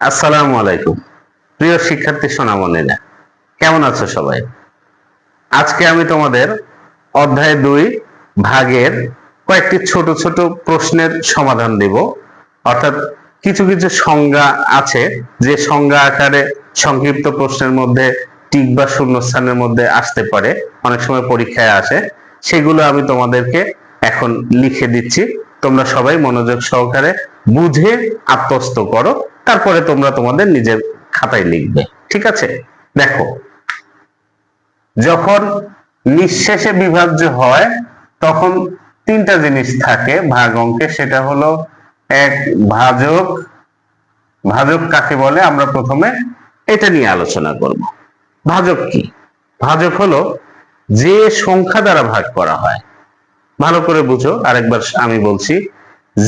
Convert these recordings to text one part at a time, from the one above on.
আসসালামু আলাইকুম। প্রিয় শিক্ষার্থী সোনামণিরা, কেমন আছো সবাই? আজকে আমি তোমাদের অধ্যায় দুই ভাগের কয়েকটি ছোট ছোট প্রশ্নের সমাধান দেব। অর্থাৎ কিছু কিছু সংজ্ঞা আছে, যে সংজ্ঞা আকারে সংক্ষিপ্ত প্রশ্নের মধ্যে টিক বা শূন্যস্থানের মধ্যে আসতে পারে, অনেক সময় পরীক্ষায় আসে। সেগুলো আমি তোমাদেরকে এখন লিখে দিচ্ছি। তোমরা সবাই মনোযোগ সহকারে বুঝে আত্মস্থ করো। তারপরে তোমরা তোমাদের নিজের খাতায় লিখবে, ঠিক আছে? দেখো, যখন নিঃশেষে বিভাজ্য হয়, তখন তিনটা জিনিস থাকে ভাগ অঙ্কে, সেটা হলো এক ভাজক ভাজক কাকে বলে? আমরা প্রথমে এটা নিয়ে আলোচনা করব। ভাজক কি? ভাজক হলো যে সংখ্যা দ্বারা ভাগ করা হয়। ভালো করে বুঝো, আরেকবার আমি বলছি,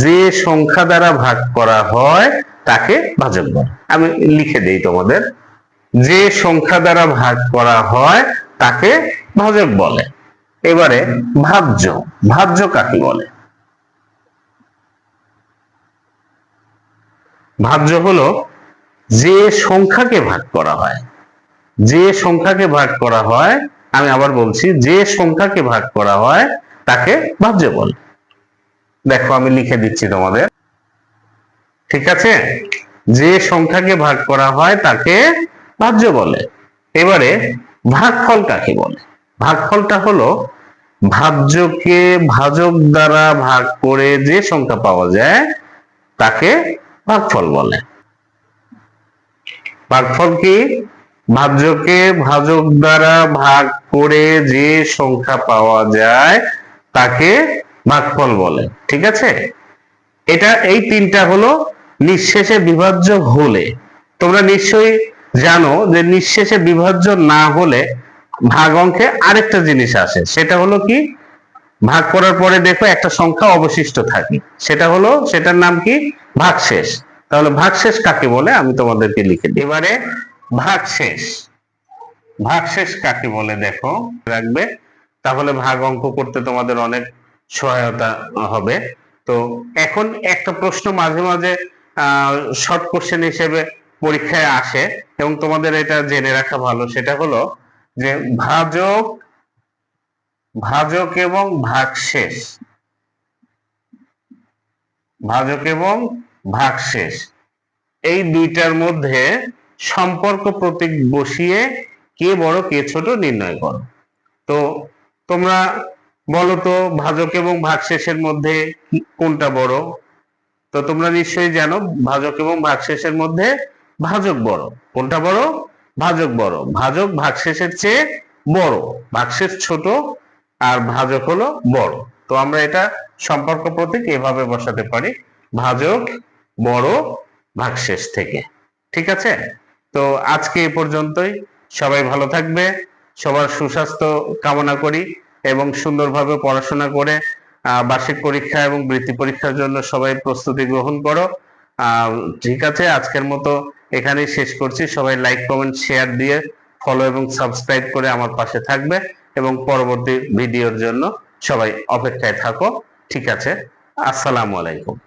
যে সংখ্যা দ্বারা ভাগ করা হয় তাকে ভাজক বলে। আমি লিখে দেই তোমাদের, যে সংখ্যা দ্বারা ভাগ করা হয় তাকে ভাজক বলে। এবারে ভাজ্য ভাজ্য কাকে বলে? ভাজ্য হলো যে সংখ্যাকে ভাগ করা হয়, যে সংখ্যাকে ভাগ করা হয়, আমি আবার বলছি যে সংখ্যাকে ভাগ করা হয় তাকে ভাজ্য বলে। দেখো আমি লিখে দিচ্ছি তোমাদের। ঠিক আছে? যে সংখ্যাকে ভাগ করা হয় তাকে ভাজ্য বলে। এবারে ভাগফল কাকে বলে। ভাগফলটা হলো ভাজ্যকে ভাজক দ্বারা ভাগ করে যে সংখ্যা পাওয়া যায় তাকে ভাগফল বলে। ভাগফল কি? ভাজ্যকে ভাজক দ্বারা ভাগ করে যে সংখ্যা পাওয়া যায় তাকে ভাগফল বলে। ঠিক আছে? এটা এই তিনটা হলো নিঃশেষে বিভাজ্য হলে। তোমরা নিশ্চয়ই জানো যে নিঃশেষে বিভাজ্য না হলে ভাগ অঙ্কে আরেকটা জিনিস আসে। সেটা হলো কি? ভাগ করার পরে দেখো একটা সংখ্যা অবশিষ্ট থাকে। সেটা হলো, সেটার নাম কি? ভাগশেষ। তাহলে ভাগশেষ কাকে বলে? আমি তোমাদেরকে লিখে দিই। এবারে ভাগশেষ। ভাগশেষ কাকে বলে দেখো? রাখবে। তাহলে ভাগ অঙ্ক করতে তোমাদের অনেক সহায়তা হবে। তো এখন একটা প্রশ্ন মাঝে মাঝে শর্ট কোশ্চেন হিসেবে পরীক্ষায় আসে এবং তোমাদের এটা জেনে রাখা ভালো। সেটা হলো যে ভাজক ভাজক এবং ভাগশেষ। ভাজক এবং ভাগশেষ। এই দুইটার মধ্যে সম্পর্ক প্রতীক বসিয়ে কে বড়, কে ছোট নির্ণয় করো। তো তোমরা বলো তো, ভাজক এবং ভাগশেষের মধ্যে কোনটা বড়? তো তোমরা নিশ্চয়ই জানো, ভাজক এবং ভাগশেষের মধ্যে ভাজক বড়। কোনটা বড়? ভাজক বড়। ভাজক ভাগশেষের চেয়ে বড়। ভাগশেষ ছোট আর ভাজক হলো বড়। তো আমরা এটা সম্পর্ক প্রতীক এভাবে বসাতে পারি। ভাজক বড় ভাগশেষ থেকে। ঠিক আছে? তো আজকে এ পর্যন্তই। সবাই ভালো থাকবে। সবার সুস্বাস্থ্য কামনা করি এবং সুন্দরভাবে পড়াশোনা করে বার্ষিক পরীক্ষা এবং বৃত্তি পরীক্ষার জন্য সবাই প্রস্তুতি গ্রহণ করো। ঠিক আছে, আজকের মতো এখানেই শেষ করছি। সবাই লাইক কমেন্ট শেয়ার দিয়ে ফলো এবং সাবস্ক্রাইব করে আমার পাশে থাকবে এবং পরবর্তী ভিডিওর জন্য সবাই অপেক্ষায় থাকো। ঠিক আছে, আসসালামু আলাইকুম।